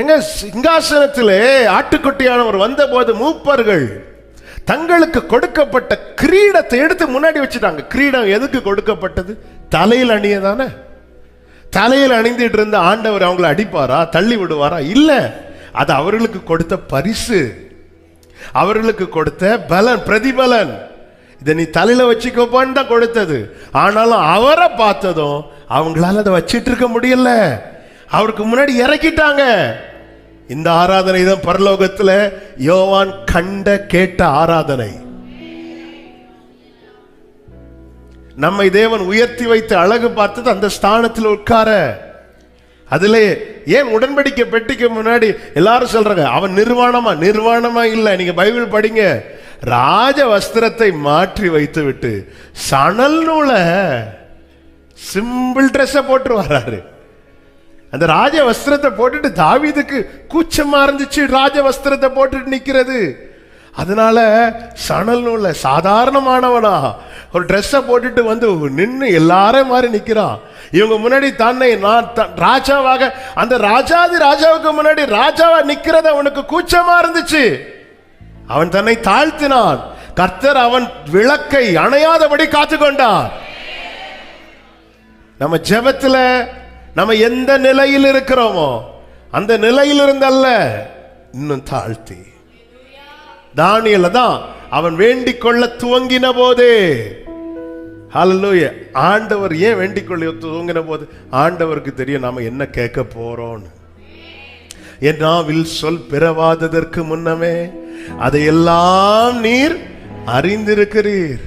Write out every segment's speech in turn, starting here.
எங்க சிங்காசனத்திலே ஆட்டுக்குட்டியானவர் வந்தபோது மூப்பர்கள் தங்களுக்கு கொடுக்கப்பட்ட கிரீடத்தை எடுத்து முன்னாடி வச்சுட்டாங்க. கிரீடம் எதுக்கு கொடுக்கப்பட்டது? தலையில் அணிய தானே தலையில் அணிந்துட்டு இருந்த ஆண்டவர் அவங்களை அடிப்பாரா? தள்ளி விடுவாரா? இல்லை. அது அவர்களுக்கு கொடுத்த பரிசு. அவர்களுக்கு கொடுத்த பலன் பிரதிபலன். இதை நீ தலையில் வச்சுக்கோப்பான்னு தான் கொடுத்தது. ஆனாலும் அவரை பார்த்ததும் அவங்களால அதை வச்சிட்டு இருக்க முடியல. அவருக்கு முன்னாடி இறக்கிட்டாங்க. இந்த ஆராதனை தான் பரலோகத்துல யோவான் கண்ட கேட்ட ஆராதனை. நம்மை தேவன் உயர்த்தி வைத்து அழகு பார்த்தது அந்த ஸ்தானத்தில் உட்கார. அதிலே ஏன் உடன்படிக்கை பெட்டிக்கு முன்னாடி எல்லாரும் சொல்றாங்க அவன் நிர்வாணமா? நிர்வாணமா இல்ல. நீங்க பைபிள் படிங்க. ராஜ வஸ்திரத்தை மாற்றி வைத்து விட்டு சணல் நூலை சிம்பிள் ட்ரெஸ்ஸை போட்டு வர்றாரு. அந்த ராஜ வஸ்திரத்தை போட்டுட்டு தாவிதுக்கு கூச்சமா இருந்துச்சு. ராஜ வஸ்திரத்தை போட்டுட்டு நிக்கிறது. அதனால சணல் நூல்ல சாதாரணமானவனா. ஒரு ட்ரெஸ்ஸை போட்டுட்டு வந்து நின்று எல்லாரும் மாதிரி நிக்கிறான் இவங்க முன்னாடி தன்னை நான் ராஜாவாக அந்த ராஜாதி ராஜாவுக்கு முன்னாடி ராஜாவா நிக்கிறது அவனுக்கு கூச்சமா இருந்துச்சு. அவன் தன்னை தாழ்த்தினான். கர்த்தர் அவன் விளக்கை அணையாதபடி காத்துக்கொண்டான் நம்ம ஜெபத்துல நம்ம எந்த நிலையில் இருக்கிறோமோ அந்த நிலையில் இருந்தல்ல இன்னும் தாழ்த்தி. தானியல தான் அவன் வேண்டிக் கொள்ள துவங்கின போதே. ஹalleluya. ஆண்டவர் ஏன் வேண்டிக் கொள்ள துவங்கின போது? ஆண்டவருக்கு தெரியும் நாம என்ன கேட்க போறோம்னு. என் நாவில் சொல் பிறவாததற்கு முன்னமே அதையெல்லாம் நீர் அறிந்திருக்கிறீர்.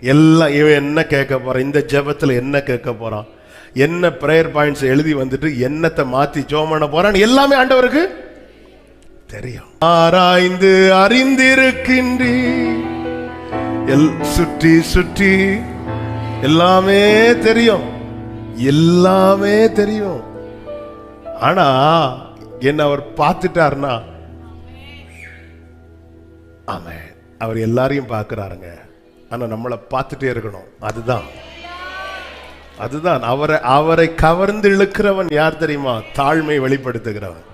எல்லாம் இவன் என்ன கேட்க போறான்? இந்த ஜெபத்துல என்ன கேட்க போறான்? என்ன ப்ரேயர் பாயிண்ட்ஸ் எழுதி வந்துட்டு என்னத்தை மாத்தி ஜோம் பண்ண போறான் எல்லாமே ஆண்டவருக்கு தெரியும். ஆராய்ந்து அறிந்திருக்கின்றி எல் சுற்றி சுற்றி எல்லாமே தெரியும். எல்லாமே தெரியும். ஆனா என்ன அவர் பார்த்துட்டாருன்னா ஆமா அவர் எல்லாரையும் பார்க்கறாருங்க. ஆனா நம்மளை பார்த்துட்டே இருக்கணும். அதுதான். அதுதான் அவரை அவரை கவர்ந்து இழுக்கிறவன் யார் தெரியுமா? தாழ்மை வெளிப்படுத்துகிறவன்.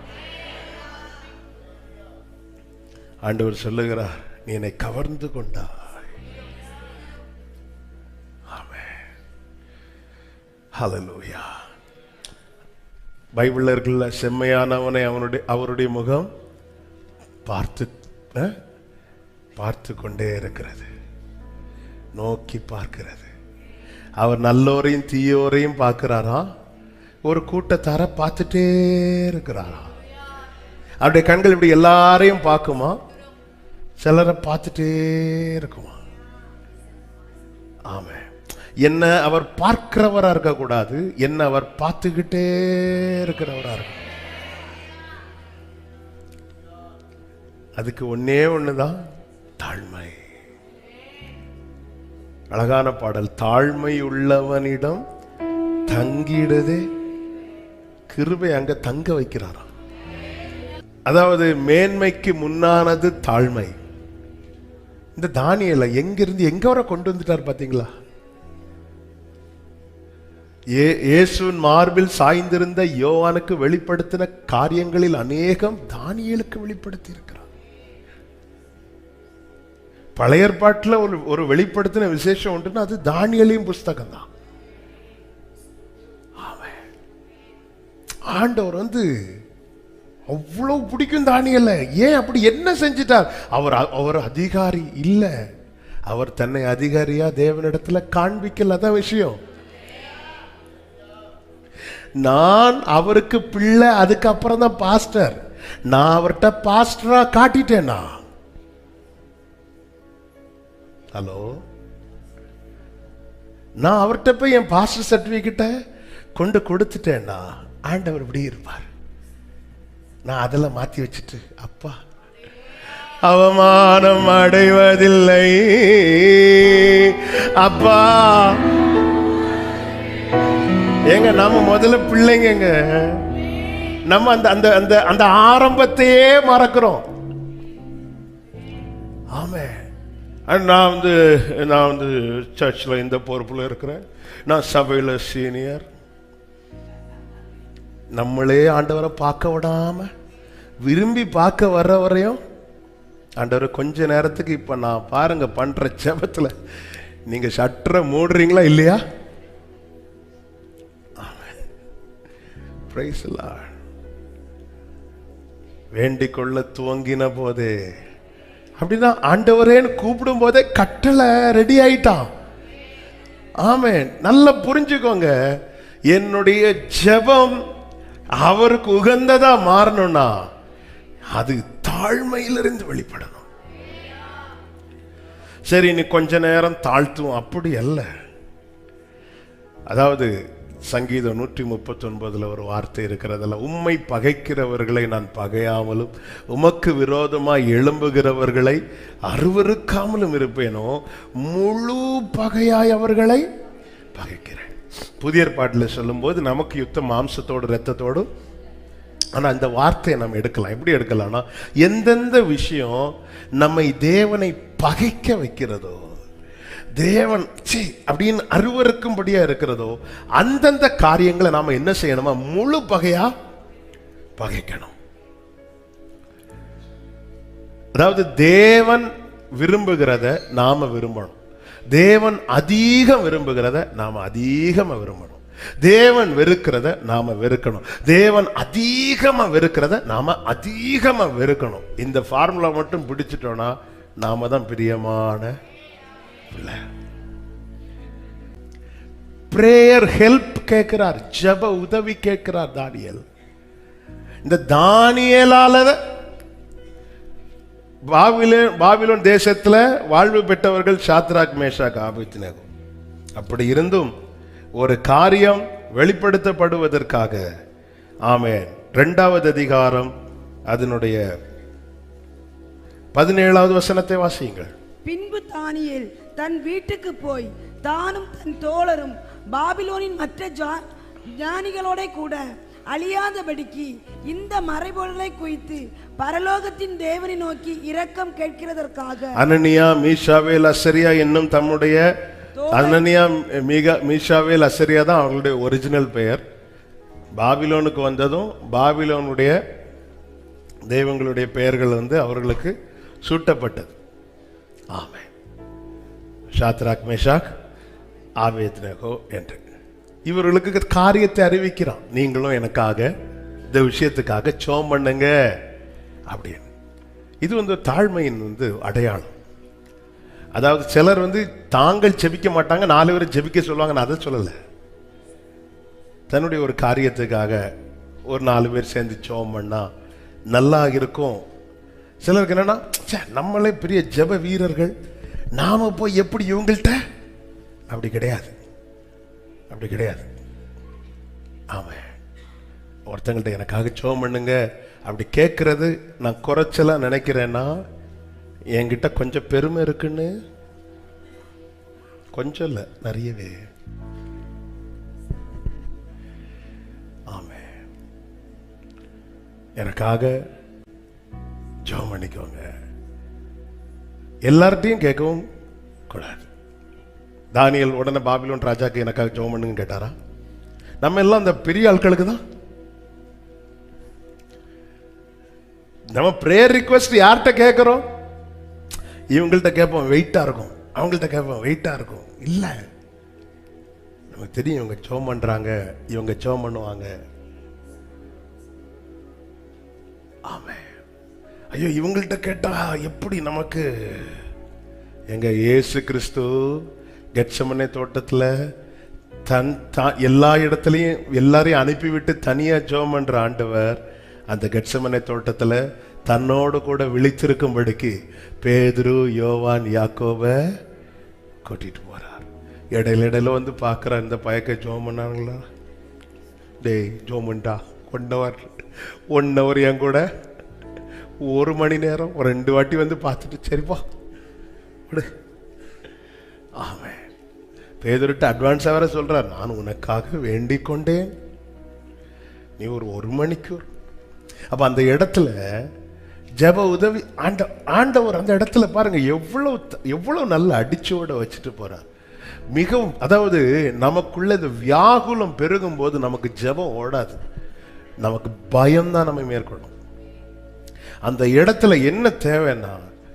ஆண்டவர் சொல்லுகிறார் நீ என்னை கவர்ந்து கொண்டாய். ஹலலூயா ஹalleluya பைபிள்ல இருக்குல்ல செம்மையானவனை அவனுடைய அவருடைய முகம் பார்த்து பார்த்து கொண்டே இருக்கிறது. நோக்கி பார்க்கிறது. அவர் நல்லோரையும் தீயோரையும் பார்க்கிறாரா? ஒரு கூட்டத்தார பார்த்துட்டே இருக்கிறாரா? அவருடைய கண்கள் இப்படி எல்லாரையும் பார்க்குமா? சிலரை பார்த்துட்டே இருக்குமா? ஆமே. என்ன அவர் பார்க்கிறவராக இருக்கக்கூடாது என்ன அவர் பார்த்துக்கிட்டே இருக்கிறவராக இருக்க அதுக்கு ஒன்னே தான் தாழ்மை. அழகான பாடல் தாழ்மை உள்ளவனிடம் தங்கிடுதே. கிருபை அங்க தங்க வைக்கிறாராம். அதாவது மேன்மைக்கு முன்னானது தாழ்மை. இந்த தானியல எங்கிருந்து எங்க வர கொண்டு வந்துட்டார் பாத்தீங்களா? ஏ இயேசுவின் மார்பில் சாய்ந்திருந்த யோவானுக்கு வெளிப்படுத்தின காரியங்களில் அநேகம் தானியலுக்கு வெளிப்படுத்தி இருக்கிறார் பழைய ஏற்பாட்டில் ஒரு ஒரு வெளிப்படுத்தின விசேஷம் உண்டுன்னா அது தானியலையும் புஸ்தகம் தான் ஆண்டவர் வந்து அவ்வளோ பிடிக்கும் தானியல. ஏன் அப்படி என்ன செஞ்சிட்டார்? அவர் அவர் அதிகாரி இல்லை. அவர் தன்னை அதிகாரியா தேவனிடத்துல காண்பிக்கல. தான் விஷயம். நான் அவருக்கு பிள்ளை அதுக்கப்புறம் தான் பாஸ்டர். நான் அவர்கிட்ட பாஸ்டரா காட்டிட்டேனா? ஹலோ நான் அவர்கிட்ட போய் என் பாஸ்டர் சர்டிஃபிகேட்டை கொண்டு கொடுத்துட்டேன்னா ஆண்டவர் இப்படி இருப்பார். நான் அதெல்லாம் மாத்தி வச்சுட்டு அப்பா அவமானம் அடைவதில்லை. அப்பா ஏங்க நம்ம முதல்ல பிள்ளைங்க நம்ம அந்த அந்த அந்த அந்த ஆரம்பத்தையே மறக்கிறோம். ஆமே அண்ட் நான் வந்து நான் வந்து சர்ச்சில் இந்த பொறுப்பில் இருக்கிறேன். நான் சபையில் சீனியர் நம்மளே ஆண்டவரை பார்க்க விடாம விரும்பி பார்க்க வர்ற வரையும் ஆண்டவர் கொஞ்ச நேரத்துக்கு இப்போ நான் பாருங்க பண்ணுற ஜபத்தில் நீங்கள் சட்டரை மூடுறீங்களா இல்லையா? Praise வேண்டிக் கொள்ள துவங்கின போதே அப்படிதான் ஆண்டவரேன்னு கூப்பிடும் போதே கட்டளை ரெடி ஆயிட்டான். ஆமே நல்லா புரிஞ்சுக்கோங்க. என்னுடைய ஜெபம் அவருக்கு உகந்ததா மாறணும்னா அது தாழ்மையிலிருந்து வெளிப்படணும். சரி நீ கொஞ்ச நேரம் தாழ்த்துவோம். அப்படி அல்ல. அதாவது சங்கீதம் நூற்றி முப்பத்தொன்பதில் ஒரு வார்த்தை இருக்கிறதுல உம்மை பகைக்கிறவர்களை நான் பகையாமலும் உமக்கு விரோதமாக எழும்புகிறவர்களை அருவருக்காமலும் இருப்பேனோ முழு பகையாய் அவர்களை பகைக்கிறேன். புதிய பாட்டில் சொல்லும்போது நமக்கு யுத்தம் மாம்சத்தோடு ரத்தத்தோடும் ஆனால் அந்த வார்த்தையை நம்ம எடுக்கலாம். எப்படி எடுக்கலாம்னா எந்தெந்த விஷயம் நம்மை தேவனை பகைக்க வைக்கிறதோ தேவன் சி அப்படின்னு அருவருக்கும்படியா இருக்கிறதோ அந்தந்த காரியங்களை நாம என்ன செய்யணுமா? முழு பகையா பகைக்கணும். அதாவது தேவன் விரும்புகிறத நாம விரும்பணும். தேவன் அதிகம் விரும்புகிறத நாம அதிகமா விரும்பணும். தேவன் வெறுக்கிறத நாம வெறுக்கணும். தேவன் அதிகமா வெறுக்கிறத நாம அதிகமா வெறுக்கணும். இந்த ஃபார்முலா மட்டும் பிடிச்சிட்டோம்னா நாம தான் பிரியமான பிள்ளை பிரேயர் ஹெல்ப் கேட்கிறார் ஜெப உதவி கேட்கிறார் தானியல். இந்த தானியலால பாபிலோன் பாபிலோன் தேசத்தில் வாழ்வு பெற்றவர்கள் சாத்ராக் மேஷாக் ஆபத்தினகும் அப்படி இருந்தும் ஒரு காரியம் வெளிப்படுத்தப்படுவதற்காக ஆமே ரெண்டாவது அதிகாரம் அதனுடைய பதினேழாவது வசனத்தை வாசியுங்கள். பின்பு தானியல் தன் வீட்டுக்கு போய் தானும் தன் தோழரும் பாபிலோனின் மற்ற ஜா- ஞானிகளோட கூட அழியாதபடிக்கு இந்த மறைபொருளை குறித்து பரலோகத்தின் தேவனை நோக்கி இரக்கம் கேட்கிறதற்காக அனனியா மீஷாவேல் அசரியா என்னும் தம்முடைய அனனியா மீகா மீஷாவேல் அசரியா தான் அவங்களுடைய ஒரிஜினல் பெயர். பாபிலோனுக்கு வந்ததும் பாபிலோனுடைய தெய்வங்களுடைய பெயர்கள் வந்து அவர்களுக்கு சூட்டப்பட்டது. ஆமென். ஷாத்ராக் மேஷாக் ஆவேத்னகோ என்று. இவர்களுக்கு காரியத்தை அறிவிக்கிறான். நீங்களும் எனக்காக இந்த விஷயத்துக்காக சோம் பண்ணுங்க அப்படின்னு. இது வந்து தாழ்மையின் வந்து அடையாளம். அதாவது சிலர் வந்து தாங்கள் ஜெபிக்க மாட்டாங்க நாலு பேர் ஜெபிக்க சொல்லுவாங்க நான் அதை சொல்லலை. தன்னுடைய ஒரு காரியத்துக்காக ஒரு நாலு பேர் சேர்ந்து சோம் பண்ணா நல்லா இருக்கும். சிலருக்கு என்னன்னா ச்சே, நம்மளே பெரிய ஜெப வீரர்கள். நாம் போய் எப்படி இவங்கள்ட்ட? அப்படி கிடையாது. அப்படி கிடையாது. ஆமாம் ஒருத்தங்கள்ட்ட எனக்காக சோம் பண்ணுங்க. அப்படி கேட்கறது நான் குறைச்சலாக நினைக்கிறேன்னா என்கிட்ட கொஞ்சம் பெருமை இருக்குன்னு கொஞ்சம் இல்லை நிறையவே. ஆமே. எனக்காக ஜோம் பண்ணிக்கோங்க. எல்லார்ட்டையும் கேட்கவும் கூடாது. தானியல் உடனே பாபிலோன் ராஜாக்கு எனக்காக ஜோம் பண்ணுங்க கேட்டாரா? நம்ம எல்லாம் அந்த பெரிய ஆட்களுக்கு தான். நம்ம ப்ரேயர் ரிக்வெஸ்ட் யார்கிட்ட கேட்குறோம்? இவங்கள்ட்ட கேட்போம் வெயிட்டாக இருக்கும். அவங்கள்ட்ட கேட்போம் வெயிட்டாக இருக்கும். இல்லை. நமக்கு தெரியும் இவங்க ஜோம் பண்ணுறாங்க இவங்க ஜோம் பண்ணுவாங்க. ஆமே ஐயோ இவங்கள்ட்ட கேட்டா எப்படி நமக்கு? எங்க இயேசு கிறிஸ்து கெட்சமனே தோட்டத்தில் தன் த எல்லா இடத்துலையும் எல்லாரையும் அனுப்பிவிட்டு தனியாக ஜோம் ஆண்டவர் அந்த கெட்சமனே தோட்டத்தில் தன்னோடு கூட விழித்திருக்கும்படிக்கு பேதுரு யோவான் யாக்கோவை கூட்டிட்டு போகிறார் இடையில இடையில வந்து பார்க்குற இந்த பயக்க ஜோம் பண்ணாங்களா டேய் ஜோமுண்டா ஒன் ஹவர் ஒன் ஹவர் என் கூட ஒரு மணி நேரம் ஒரு ரெண்டு வாட்டி வந்து பார்த்துட்டு சரிப்பா. விடு. ஆமே பேதர்கிட்ட அட்வான்ஸாக வேற சொல்கிறார் நான் உனக்காக வேண்டிக் கொண்டேன். நீ ஒரு ஒரு மணிக்கூர் அப்போ அந்த இடத்துல ஜெப உதவி ஆண்ட ஆண்டவர் அந்த இடத்துல பாருங்க எவ்வளோ எவ்வளோ நல்ல அடிச்சோட வச்சுட்டு போகிறார் மிகவும் அதாவது நமக்குள்ள இந்த வியாகுலம் பெருகும் போது நமக்கு ஜெபம் ஓடாது. நமக்கு பயம் தான் நம்ம மேற்கொள்ளும். அந்த இடத்துல என்ன தேவைன்னா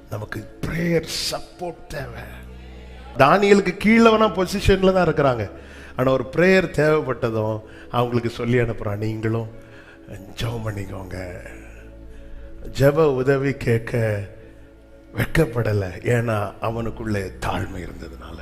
நமக்கு ப்ரேயர் சப்போர்ட் தேவை. தானியலுக்கு கீழவனா பொசிஷன்ல தான் இருக்கிறாங்க. ஆனால் ஒரு ப்ரேயர் தேவைப்பட்டதும் அவங்களுக்கு சொல்லி அனுப்புகிறான் நீங்களும் ஜெபம் பண்ணிக்கோங்க. ஜெப உதவி கேட்க வெட்கப்படலை. ஏன்னா அவனுக்குள்ளே தாழ்மை இருந்ததுனால.